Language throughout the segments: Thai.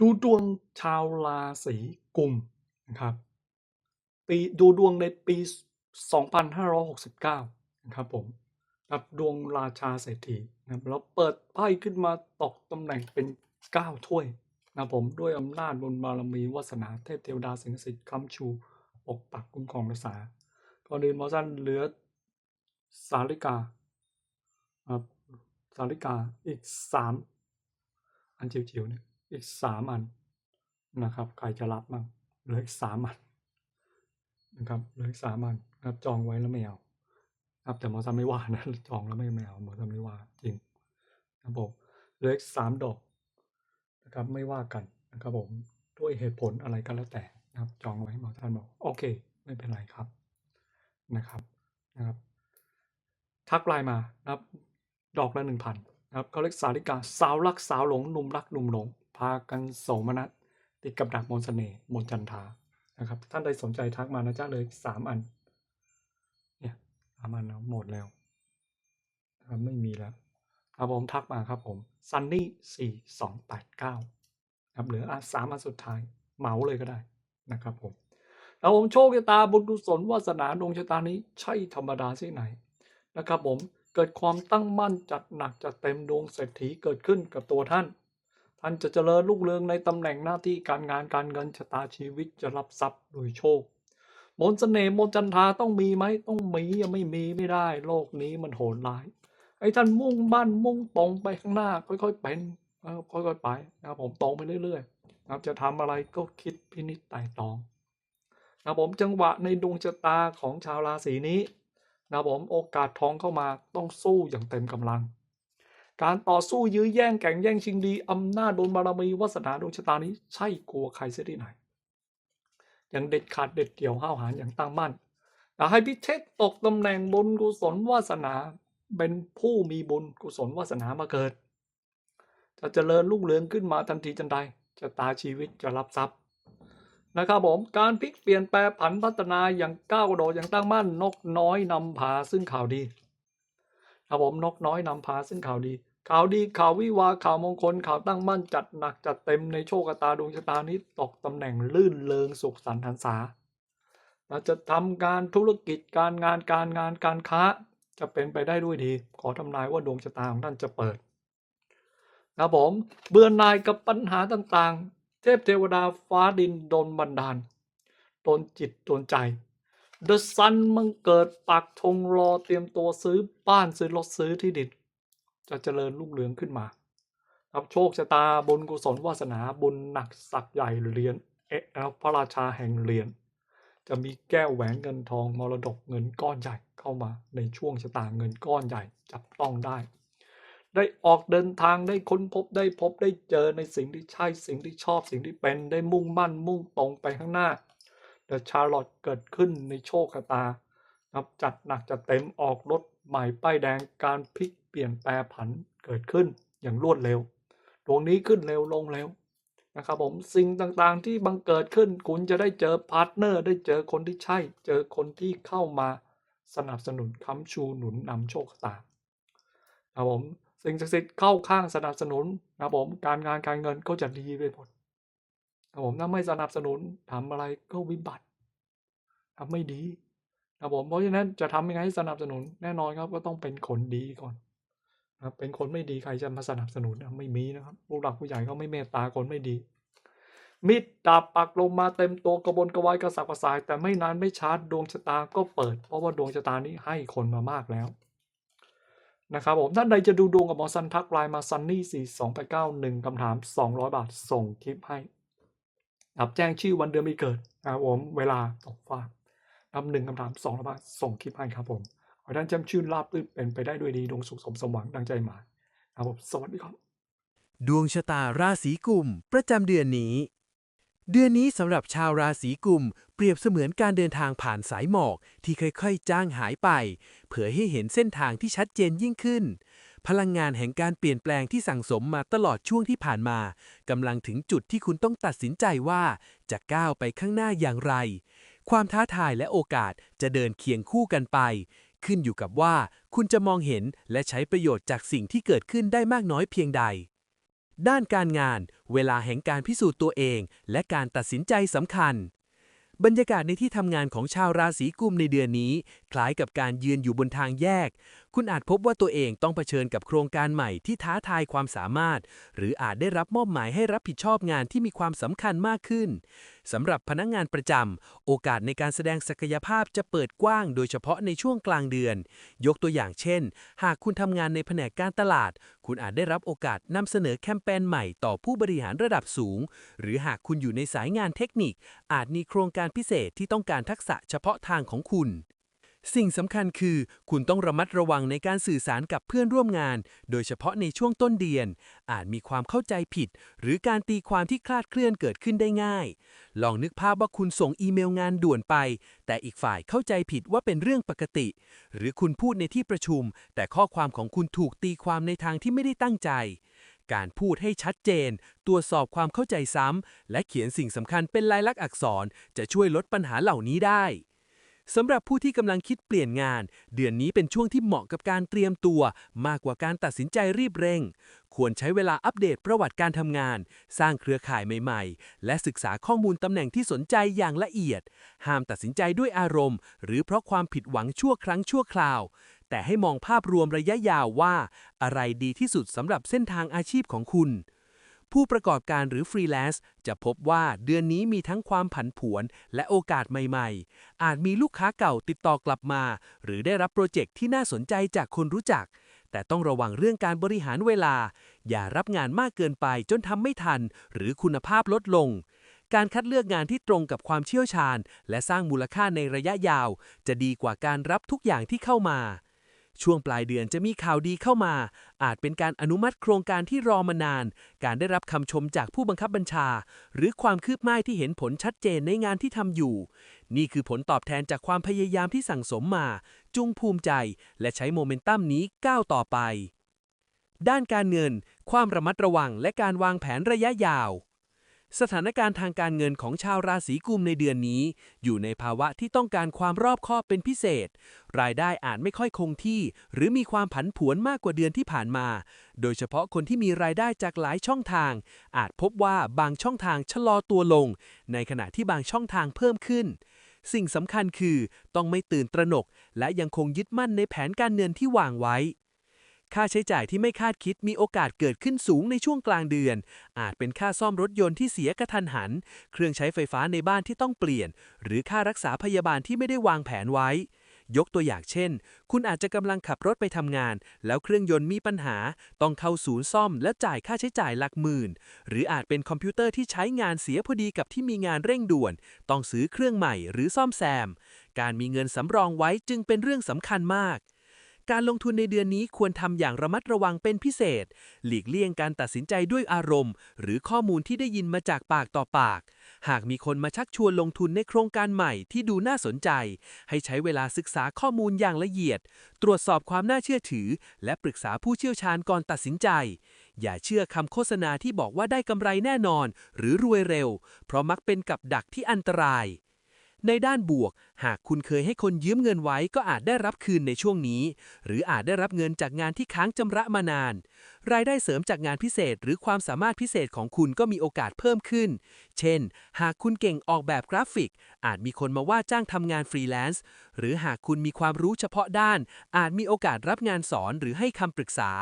ดูดวงชาวราศีกุมนะครับปีดูดวงในปี 2569 นะครับผมกับดวงราชาเศรษฐีนะครับแล้วเปิดไพ่ขึ้นมาตกตำแหน่งเป็น 9 ถ้วยนะผมด้วยอำนาจบุญบารมีวาสนาเทพเทวดาสิงสิทธิ์คำชูปกปักคุ้มครองรักษาก่อนอื่นมอสันเหลือสาริกาครับสาริกาอีกสามอันจิ๋วๆเนี่ย อีกสามอันนะครับ ใครจะรับมั่งเหลืออีกสามอันนะครับเหลืออีกสามอันนะครับจองไว้แล้วไม่เอาครับแต่หมอสั้นไม่ว่านะจองแล้วไม่ไม่เอาหมอสั้นไม่ว่าจริงนะครับผมเหลืออีกสามดอกนะครับไม่ว่ากันนะครับผมด้วยเหตุผลอะไรก็แล้วแต่นะครับจองไว้หมอท่านบอกโอเค ไม่เป็นไรครับนะครับนะครับ ทักไลน์มานะครับ ดอกละหนึ่งพันนะครับเขาเรียกสาริกาสาวรักสาวหลงหนุ่มรักหนุ่มหลง พากันโสมนัสติดกับดักมนต์เสน่ห์มนจันทานะครับ ท่านใดสนใจทักมานะจ๊ะเลยสามอัน เนี่ยสามอันนะหมดแล้วนะครับไม่มีแล้วครับผมทักมาครับผมซันนี่สี่สองแปดเก้าครับเหลืออะสามอันสุดท้ายเหมาเลยก็ได้นะครับผมแล้วผมโชคชะตาบุญกุศลวาสนาดวงชะตานี้ใช่ธรรมดาที่ไหนนะครับผมเกิดความตั้งมั่นจัดหนักจัดเต็มดวงเศรษฐีเกิดขึ้นกับตัวท่าน ท่านจะเจริญรุ่งเรืองในตำแหน่งหน้าที่การงานการเงินชะตาชีวิตจะรับทรัพย์โดยโชค มนต์เสน่ห์มนต์จันทาต้องมีไหมต้องมียังไม่มีไม่ได้ โลกนี้มันโหดร้ายไอ้ท่านมุ่งมั่นมุ่งตรงไปข้างหน้า ค่อยๆเป็นค่อยๆไปนะครับผมตรงไปเรื่อยๆนะครับจะทำอะไรก็คิดพินิจไต่ตรองนะครับผมจังหวะในดวงชะตาของชาวราศีนี้นะครับผมโอกาสทองเข้ามาต้องสู้อย่างเต็มกำลัง การต่อสู้ยื้อแย่งแข่งแย่งชิงดีอำนาจบุญบารมีวาสนาดวงชะตานี้ใช่กลัวใครเสียที่ไหน อย่างเด็ดขาดเด็ดเดี่ยวห้าวหาญอย่างตั้งมั่นอยากให้พิเทศตกตำแหน่งบุญกุศลวาสนาเป็นผู้มีบุญกุศลวาสนามาเกิด จะเจริญรุ่งเรืองขึ้นมาทันทีทันใดจะตาชีวิตจะรับทรัพย์นะครับผมการพลิกเปลี่ยนแปลผันพัฒนาอย่างก้าวกระโดดอย่างตั้งมั่นนกน้อยนำพาซึ่งข่าวดีครับผมนกน้อยนำพาซึ่งข่าวดี ข่าวดีข่าววิวาข่าวมงคลข่าวตั้งมั่นจัดหนักจัดเต็มในโชคชะตาดวงชะตานี้ตกตำแหน่งลื่นเริงสุขสันต์หันษาเราจะทำการธุรกิจการงานการงานการค้า จะเป็นไปได้ด้วยดี ขอทำนายว่าดวงชะตาของท่านจะเปิดครับผมเบื่อหน่ายกับปัญหาต่างๆ เทพเทวดาฟ้าดินโดลบันดาลดนจิตดนใจเดอะซันมังเกิดปักธงรอเตรียมตัวซื้อบ้านซื้อรถซื้อที่ดิน จะเจริญรุ่งเรืองขึ้นมาครับโชคชะตาบุญกุศลวาสนาบุญหนักสักใหญ่เหรียญเอะแล้วพระราชาแห่งเหรียญจะมีแก้วแหวนเงินทองมรดกเงินก้อนใหญ่เข้ามาในช่วงชะตาเงินก้อนใหญ่จับต้องได้ ได้ออกเดินทางได้ค้นพบได้พบได้เจอในสิ่งที่ใช่สิ่งที่ชอบสิ่งที่เป็นได้มุ่งมั่นมุ่งตรงไปข้างหน้าเดอะชาร์ลอตเกิดขึ้นในโชคชะตาครับจัดหนักจัดเต็มออกรถ ใหม่ป้ายแดงการพลิกเปลี่ยนแปลผันเกิดขึ้นอย่างรวดเร็วดวงนี้ขึ้นเร็วลงเร็วนะครับผมสิ่งต่างๆที่บังเกิดขึ้น คุณจะได้เจอพาร์ทเนอร์ได้เจอคนที่ใช่ เจอคนที่เข้ามาสนับสนุนค้ำชูหนุนนำโชคตาครับผมสิ่งศักดิ์สิทธิ์เข้าข้างสนับสนุนนะครับผมการงานการเงินก็จะดีไปหมดครับผมถ้าไม่สนับสนุนทำอะไรก็วิบัติทำไม่ดี ครับผมเพราะฉะนั้นจะทำยังไงให้สนับสนุนแน่นอนครับก็ต้องเป็นคนดีก่อนนะครับเป็นคนไม่ดีใครจะมาสนับสนุนนะไม่มีนะครับผู้หลักผู้ใหญ่เขาไม่เมตตาคนไม่ดี มิดดาบปักลงมาเต็มตัวกระบนกระวายกระสับกระส่าย แต่ไม่นานไม่ช้าดวงชะตาก็เปิด เพราะว่าดวงชะตานี้ให้คนมามากแล้วนะครับผมท่านใดจะดูดวงกับหมอซันทักไลน์มาซันนี่สี่สองแปดเก้าหนึ่งคำถามสองร้อยบาทส่งคลิปให้ครับแจ้งชื่อวันเดือนปีเกิดนะครับผมเวลาตกฟ้า ครับหนึ่งคำถามสองร้อยบาส่งคลิปให้ครับผมขอท่านแจำชื่นราบรื่นเป็นไปได้ด้วยดีดวงสุขสมสมหวังดังใจหมายครับผมสวัสดีครับ ดวงชะตาราศีกุมประจำเดือนนี้ เดือนนี้สำหรับชาวราศีกุม เปรียบเสมือนการเดินทางผ่านสายหมอกที่ค่อยๆจางหายไป เผยให้เห็นเส้นทางที่ชัดเจนยิ่งขึ้น พลังงานแห่งการเปลี่ยนแปลงที่สั่งสมมาตลอดช่วงที่ผ่านมากำลังถึงจุดที่คุณต้องตัดสินใจว่าจะก้าวไปข้างหน้าอย่างไร ความท้าทายและโอกาสจะเดินเคียงคู่กันไป ขึ้นอยู่กับว่าคุณจะมองเห็นและใช้ประโยชน์จากสิ่งที่เกิดขึ้นได้มากน้อยเพียงใด ด้านการงาน เวลาแห่งการพิสูจน์ตัวเอง และการตัดสินใจสำคัญ บรรยากาศในที่ทำงานของชาวราศีกุมในเดือนนี้ คล้ายกับการยืนอยู่บนทางแยกคุณอาจพบว่าตัวเองต้องเผชิญกับโครงการใหม่ที่ท้าทายความสามารถ หรืออาจได้รับมอบหมายให้รับผิดชอบงานที่มีความสำคัญมากขึ้นสำหรับพนักงานประจำโอกาสในการแสดงศักยภาพจะเปิดกว้าง โดยเฉพาะในช่วงกลางเดือน ยกตัวอย่างเช่น หากคุณทำงานในแผนกการตลาด คุณอาจได้รับโอกาสนำเสนอแคมเปญใหม่ต่อผู้บริหารระดับสูง หรือหากคุณอยู่ในสายงานเทคนิค อาจมีโครงการพิเศษที่ต้องการทักษะเฉพาะทางของคุณ สิ่งสำคัญคือ คุณต้องระมัดระวังในการสื่อสารกับเพื่อนร่วมงาน โดยเฉพาะในช่วงต้นเดือน อาจมีความเข้าใจผิด หรือการตีความที่คลาดเคลื่อนเกิดขึ้นได้ง่าย ลองนึกภาพว่าคุณส่งอีเมลงานด่วนไป แต่อีกฝ่ายเข้าใจผิดว่าเป็นเรื่องปกติ หรือคุณพูดในที่ประชุม แต่ข้อความของคุณถูกตีความในทางที่ไม่ได้ตั้งใจ การพูดให้ชัดเจน ตรวจสอบความเข้าใจซ้ำและเขียนสิ่งสำคัญเป็นลายลักษณ์อักษร จะช่วยลดปัญหาเหล่านี้ได้ สำหรับผู้ที่กำลังคิดเปลี่ยนงาน เดือนนี้เป็นช่วงที่เหมาะกับการเตรียมตัว มากกว่าการตัดสินใจรีบเร่ง ควรใช้เวลาอัปเดตประวัติการทำงาน สร้างเครือข่ายใหม่ ๆ และศึกษาข้อมูลตำแหน่งที่สนใจอย่างละเอียด ห้ามตัดสินใจด้วยอารมณ์ หรือเพราะความผิดหวังชั่วครั้งชั่วคราว แต่ให้มองภาพรวมระยะยาวว่า อะไรดีที่สุดสำหรับเส้นทางอาชีพของคุณ ผู้ประกอบการหรือฟรีแลนซ์จะพบว่าเดือนนี้มีทั้งความผันผวนและโอกาสใหม่ๆ อาจมีลูกค้าเก่าติดต่อกลับมา หรือได้รับโปรเจกต์ที่น่าสนใจจากคนรู้จัก แต่ต้องระวังเรื่องการบริหารเวลา อย่ารับงานมากเกินไปจนทำไม่ทัน หรือคุณภาพลดลง การคัดเลือกงานที่ตรงกับความเชี่ยวชาญ และสร้างมูลค่าในระยะยาว จะดีกว่าการรับทุกอย่างที่เข้ามา ช่วงปลายเดือนจะมีข่าวดีเข้ามา อาจเป็นการอนุมัติโครงการที่รอมานาน การได้รับคำชมจากผู้บังคับบัญชา หรือความคืบหน้าที่เห็นผลชัดเจนในงานที่ทำอยู่ นี่คือผลตอบแทนจากความพยายามที่สั่งสมมา จุงภูมิใจ และใช้โมเมนตัมนี้ก้าวต่อไป ด้านการเงิน ความระมัดระวังและการวางแผนระยะยาว สถานการณ์ทางการเงินของชาวราศีกุมในเดือนนี้ อยู่ในภาวะที่ต้องการความรอบคอบเป็นพิเศษ รายได้อาจไม่ค่อยคงที่ หรือมีความผันผวนมากกว่าเดือนที่ผ่านมา โดยเฉพาะคนที่มีรายได้จากหลายช่องทาง อาจพบว่าบางช่องทางชะลอตัวลง ในขณะที่บางช่องทางเพิ่มขึ้น สิ่งสำคัญคือต้องไม่ตื่นตระหนก และยังคงยึดมั่นในแผนการเงินที่วางไว้ ค่าใช้จ่ายที่ไม่คาดคิดมีโอกาสเกิดขึ้นสูงในช่วงกลางเดือน อาจเป็นค่าซ่อมรถยนต์ที่เสียกระทันหัน เครื่องใช้ไฟฟ้าในบ้านที่ต้องเปลี่ยน หรือค่ารักษาพยาบาลที่ไม่ได้วางแผนไว้ ยกตัวอย่างเช่น คุณอาจจะกำลังขับรถไปทำงาน แล้วเครื่องยนต์มีปัญหา ต้องเข้าศูนย์ซ่อม และจ่ายค่าใช้จ่ายหลักหมื่น หรืออาจเป็นคอมพิวเตอร์ที่ใช้งานเสียพอดีกับที่มีงานเร่งด่วน ต้องซื้อเครื่องใหม่หรือซ่อมแซม การมีเงินสำรองไว้จึงเป็นเรื่องสำคัญมาก การลงทุนในเดือนนี้ควรทำอย่างระมัดระวังเป็นพิเศษ หลีกเลี่ยงการตัดสินใจด้วยอารมณ์ หรือข้อมูลที่ได้ยินมาจากปากต่อปาก หากมีคนมาชักชวนลงทุนในโครงการใหม่ที่ดูน่าสนใจ ให้ใช้เวลาศึกษาข้อมูลอย่างละเอียด ตรวจสอบความน่าเชื่อถือ และปรึกษาผู้เชี่ยวชาญก่อนตัดสินใจ อย่าเชื่อคำโฆษณาที่บอกว่าได้กำไรแน่นอน หรือรวยเร็ว เพราะมักเป็นกับดักที่อันตราย ในด้านบวก หากคุณเคยให้คนยืมเงินไว้ก็อาจได้รับคืนในช่วงนี้ หรืออาจได้รับเงินจากงานที่ค้างจำระมานาน รายได้เสริมจากงานพิเศษ หรือความสามารถพิเศษของคุณก็มีโอกาสเพิ่มขึ้น เช่น หากคุณเก่งออกแบบกราฟิก อาจมีคนมาว่าจ้างทำงานฟรีแลนซ์ หรือหากคุณมีความรู้เฉพาะด้าน อาจมีโอกาสรับงานสอนหรือให้คำปรึกษา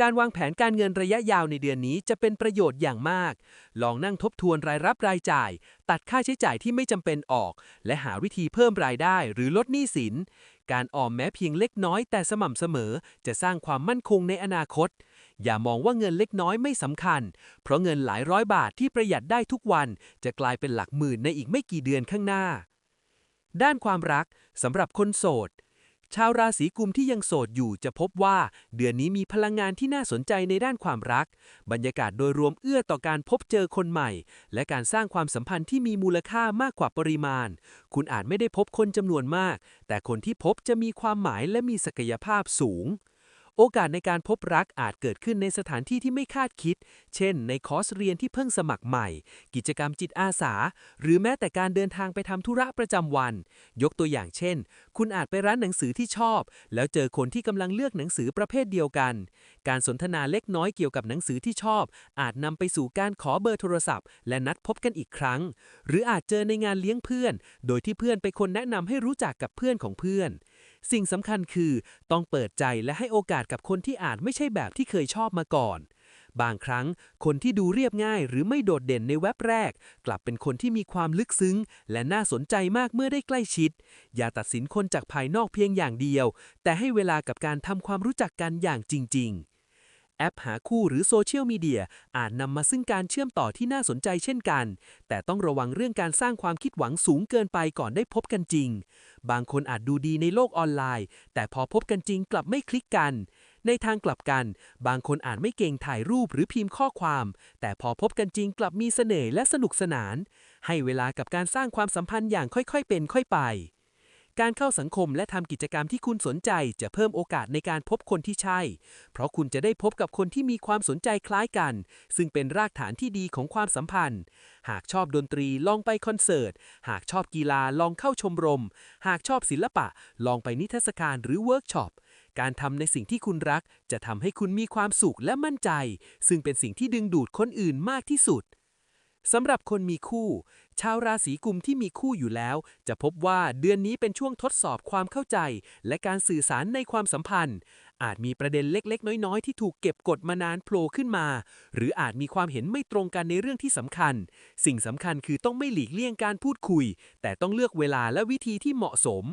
การวางแผนการเงินระยะยาวในเดือนนี้จะเป็นประโยชน์อย่างมาก ลองนั่งทบทวนรายรับรายจ่าย ตัดค่าใช้จ่ายที่ไม่จำเป็นออก และหาวิธีเพิ่มรายได้หรือลดหนี้สิน การออมแม้เพียงเล็กน้อยแต่สม่ำเสมอ จะสร้างความมั่นคงในอนาคต อย่ามองว่าเงินเล็กน้อยไม่สำคัญ เพราะเงินหลายร้อยบาทที่ประหยัดได้ทุกวัน จะกลายเป็นหลักหมื่นในอีกไม่กี่เดือนข้างหน้า ด้านความรักสำหรับคนโสด ชาวราศีกุมที่ยังโสดอยู่จะพบว่า เดือนนี้มีพลังงานที่น่าสนใจในด้านความรัก บรรยากาศโดยรวมเอื้อต่อการพบเจอคนใหม่ และการสร้างความสัมพันธ์ที่มีมูลค่ามากกว่าปริมาณ คุณอาจไม่ได้พบคนจำนวนมาก แต่คนที่พบจะมีความหมายและมีศักยภาพสูง โอกาสในการพบรักอาจเกิดขึ้นในสถานที่ที่ไม่คาดคิด เช่น ในคอร์สเรียนที่เพิ่งสมัครใหม่ กิจกรรมจิตอาสา หรือแม้แต่การเดินทางไปทำธุระประจำวัน ยกตัวอย่างเช่น คุณอาจไปร้านหนังสือที่ชอบ แล้วเจอคนที่กำลังเลือกหนังสือประเภทเดียวกัน การสนทนาเล็กน้อยเกี่ยวกับหนังสือที่ชอบ อาจนำไปสู่การขอเบอร์โทรศัพท์ และนัดพบกันอีกครั้ง หรืออาจเจอในงานเลี้ยงเพื่อน โดยที่เพื่อนเป็นคนแนะนำให้รู้จักกับเพื่อนของเพื่อน สิ่งสำคัญคือต้องเปิดใจและให้โอกาสกับคนที่อาจไม่ใช่แบบที่เคยชอบมาก่อน บางครั้งคนที่ดูเรียบง่ายหรือไม่โดดเด่นในเว็บแรก กลับเป็นคนที่มีความลึกซึ้ง และน่าสนใจมากเมื่อได้ใกล้ชิด อย่าตัดสินคนจากภายนอกเพียงอย่างเดียว แต่ให้เวลากับการทำความรู้จักกันอย่างจริง ๆ แอปหาคู่หรือโซเชียลมีเดียอาจนำมาซึ่งการเชื่อมต่อที่น่าสนใจเช่นกัน แต่ต้องระวังเรื่องการสร้างความคิดหวังสูงเกินไปก่อนได้พบกันจริง บางคนอาจดูดีในโลกออนไลน์ แต่พอพบกันจริงกลับไม่คลิกกัน ในทางกลับกัน บางคนอาจไม่เก่งถ่ายรูปหรือพิมพ์ข้อความ แต่พอพบกันจริงกลับมีเสน่ห์และสนุกสนาน ให้เวลากับการสร้างความสัมพันธ์อย่างค่อยๆเป็นค่อยไป การเข้าสังคมและทำกิจกรรมที่คุณสนใจจะเพิ่มโอกาสในการพบคนที่ใช่ เพราะคุณจะได้พบกับคนที่มีความสนใจคล้ายกัน ซึ่งเป็นรากฐานที่ดีของความสัมพันธ์ หากชอบดนตรีลองไปคอนเสิร์ต หากชอบกีฬาลองเข้าชมรม หากชอบศิลปะ ลองไปนิทรรศการหรือเวิร์กช็อป การทำในสิ่งที่คุณรัก จะทำให้คุณมีความสุขและมั่นใจ ซึ่งเป็นสิ่งที่ดึงดูดคนอื่นมากที่สุด สำหรับคนมีคู่ ชาวราศีกุมที่มีคู่อยู่แล้ว จะพบว่าเดือนนี้เป็นช่วงทดสอบความเข้าใจ และการสื่อสารในความสัมพันธ์ อาจมีประเด็นเล็กๆ น้อยๆ ที่ถูกเก็บกดมานานโผล่ขึ้นมา หรืออาจมีความเห็นไม่ตรงกันในเรื่องที่สำคัญ สิ่งสำคัญคือต้องไม่หลีกเลี่ยงการพูดคุย แต่ต้องเลือกเวลาและวิธีที่เหมาะสม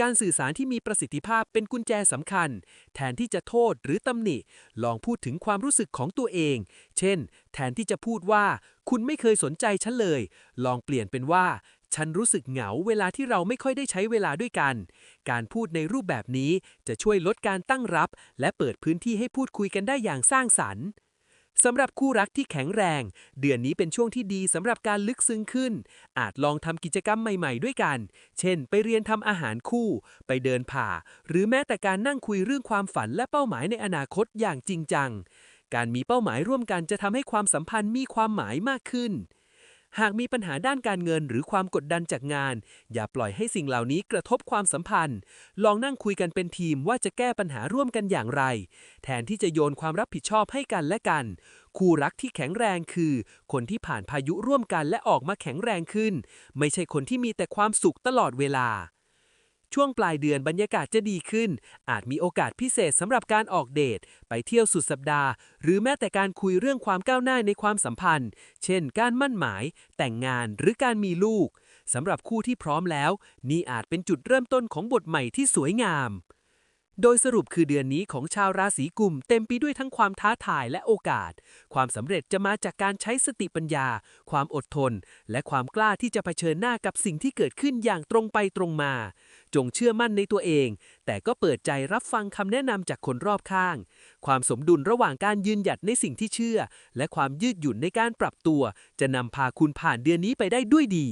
การสื่อสารที่มีประสิทธิภาพเป็นกุญแจสำคัญ แทนที่จะโทษหรือตำหนิ ลองพูดถึงความรู้สึกของตัวเอง เช่น แทนที่จะพูดว่า คุณไม่เคยสนใจฉันเลย ลองเปลี่ยนเป็นว่า ฉันรู้สึกเหงาเวลาที่เราไม่ค่อยได้ใช้เวลาด้วยกัน การพูดในรูปแบบนี้จะช่วยลดการตั้งรับ และเปิดพื้นที่ให้พูดคุยกันได้อย่างสร้างสรรค์ สำหรับคู่รักที่แข็งแรง เดือนนี้เป็นช่วงที่ดีสำหรับการลึกซึ้งขึ้น อาจลองทำกิจกรรมใหม่ๆ ด้วยกัน เช่น ไปเรียนทำอาหารคู่ ไปเดินผ่า หรือแม้แต่การนั่งคุยเรื่องความฝันและเป้าหมายในอนาคตอย่างจริงจัง การมีเป้าหมายร่วมกันจะทำให้ความสัมพันธ์มีความหมายมากขึ้น หากมีปัญหาด้านการเงินหรือความกดดันจากงาน อย่าปล่อยให้สิ่งเหล่านี้กระทบความสัมพันธ์ ลองนั่งคุยกันเป็นทีมว่าจะแก้ปัญหาร่วมกันอย่างไร แทนที่จะโยนความรับผิดชอบให้กันและกัน คู่รักที่แข็งแรงคือ คนที่ผ่านพายุร่วมกันและออกมาแข็งแรงขึ้น ไม่ใช่คนที่มีแต่ความสุขตลอดเวลา ช่วงปลายเดือนบรรยากาศจะดีขึ้น อาจมีโอกาสพิเศษสำหรับการออกเดท ไปเที่ยวสุดสัปดาห์ หรือแม้แต่การคุยเรื่องความก้าวหน้าในความสัมพันธ์ เช่น การมั่นหมาย แต่งงานหรือการมีลูกสำหรับคู่ที่พร้อมแล้ว นี่อาจเป็นจุดเริ่มต้นของบทใหม่ที่สวยงาม โดยสรุปคือเดือนนี้ของชาวราศีกุมเต็มไปด้วยทั้งความท้าทายและโอกาส ความสำเร็จจะมาจากการใช้สติปัญญา ความอดทน และความกล้าที่จะเผชิญหน้ากับสิ่งที่เกิดขึ้นอย่างตรงไปตรงมา จงเชื่อมั่นในตัวเอง แต่ก็เปิดใจรับฟังคำแนะนำจากคนรอบข้าง ความสมดุลระหว่างการยืนหยัดในสิ่งที่เชื่อ และความยืดหยุ่นในการปรับตัว จะนำพาคุณผ่านเดือนนี้ไปได้ด้วยดี